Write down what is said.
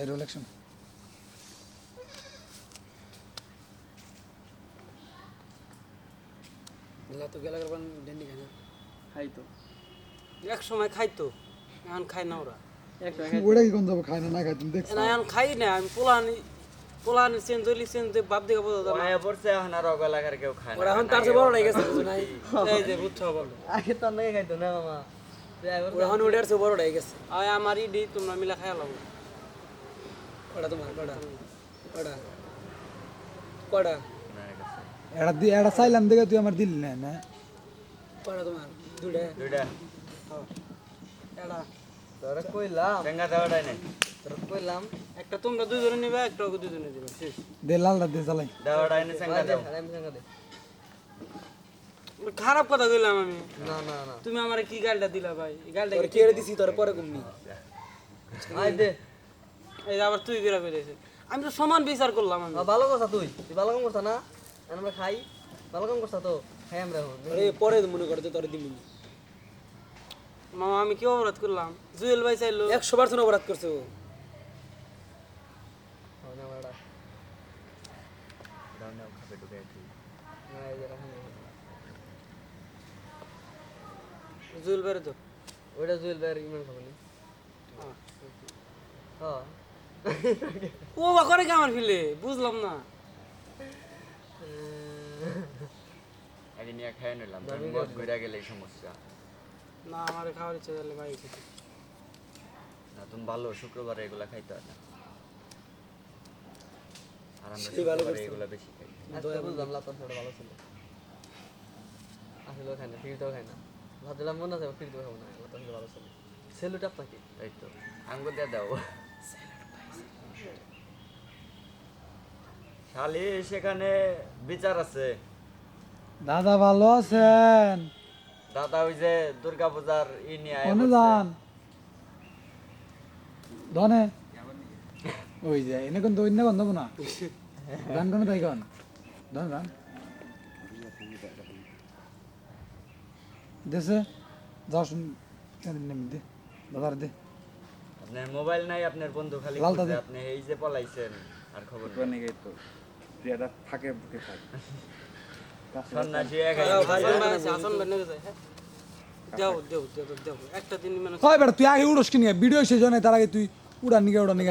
এই roll action তো গেলা গেলাম ডেন্ডি খাই না। খাই তো এক সময় খাইতো এখন খাই না ওরা। এক সময় খাই ওটা কি কোন যাব খায় না না খায় তুমি দেখছ? না এখন খাই না আমি পোলানি পোলানি চেঞ্জ হইলি চেঞ্জ বাপ দিকে বোঝা যায় মায়া পড়ছে এখন আর অগলাকার কেউ খায় ওরা এখন তার চেয়ে বড় হয়ে গেছে বুঝো নাই? এই যে বুঝছ বলো। আগে তো নাকি খাইতো না মামা। এখন ওটার চেয়ে বড় হয়ে গেছে। আমার ইডি তোমরা মিলা খাই লাগো কটা তোমার কটা কটা কটা এটা দি এটা চাইলাম দেখে তুই আমার দিলি না না কটা তোমার দুটা দুইটা এটা তোরা কইলাম টেঙ্গা দেওয়াটাই নেই তোরা কইলাম একটা তোমরা দুজনে নিবে একটা ওকে দুজনে দিবে শেষ দে লালটা দে চালাই দেওয়াটাই নেই চেঙ্গা দেও আমি দে খারাপ কথা কইলাম আমি না না না তুমি আমার কি গালটা দিলা ভাই গালটা কেড়ে দিছি তোর পরে কমনি আই দে এই আবার তুই বিরা কইতেছিস। আমি তো সমান বিচার করলাম আমি। ভালো কথা তুই। তুই ভালো কাম করছ না? আমরা খাই। ভালো কাম করছ তো? খাই আমরা আরে পরে মনে করতে তোর দিবি মামা আমি কি অপরাধ করলাম? জুয়েল ভাই চাইলো। একশো পার্সেন্ট অপরাধ করছে ও। এই জুয়েল ভাই তো। ওইটা জুয়েল ভাইয়ের ইমেল খাব নি হ্যাঁ ও বা করে কি আমার ফিলে? বুঝলাম না। নিয়ে খাই নিলাম মদ ঘুরে গেলে এই সমস্যা। না আমার খাওয়ার ইচ্ছা তাহলে ভাই খেতে। না তুমি ভালো শুক্রবারে এগুলা খাইতে হয় না। আর আমরা শুক্রবারে এগুলা বেশি খাই। আজকে বুঝলাম। লাতার ছোট ভালো ছিল। আসলেও খাই না ফিরতেও খাই না। ভাবছিলাম মনে আছে ফিরতে খাব না লাতার ছোট ভালো ছিল। সেলুট আপনাকে তাই তো আঙ্গুর দিয়ে দাও। শালি সেখানে বিচার আছে। দাদা ভালো আছেন? দাদা ওই যে দুর্গা পূজার ই নিয়ে। যান ধনে। ওই যে এনে কোন তো অন্য কোন না? গান কোন তাই গান ধন গান দেশে যাও শুন নেমে দে দাদার দে। আপনার মোবাইল নাই আপনার বন্ধু খালি আপনি এই যে পলাইছেন আর খবর নেই। সন্ন্যাসী এক থাকে বুকে যায় হ্যাঁ দেও দেও দেও দেও একটা দিন মানে হয় বেটা তুই আগে উড়স কিনে ভিডিও শেষ হয় নাই, তার আগে তুই উড়ান নিগে উড়ান নিগে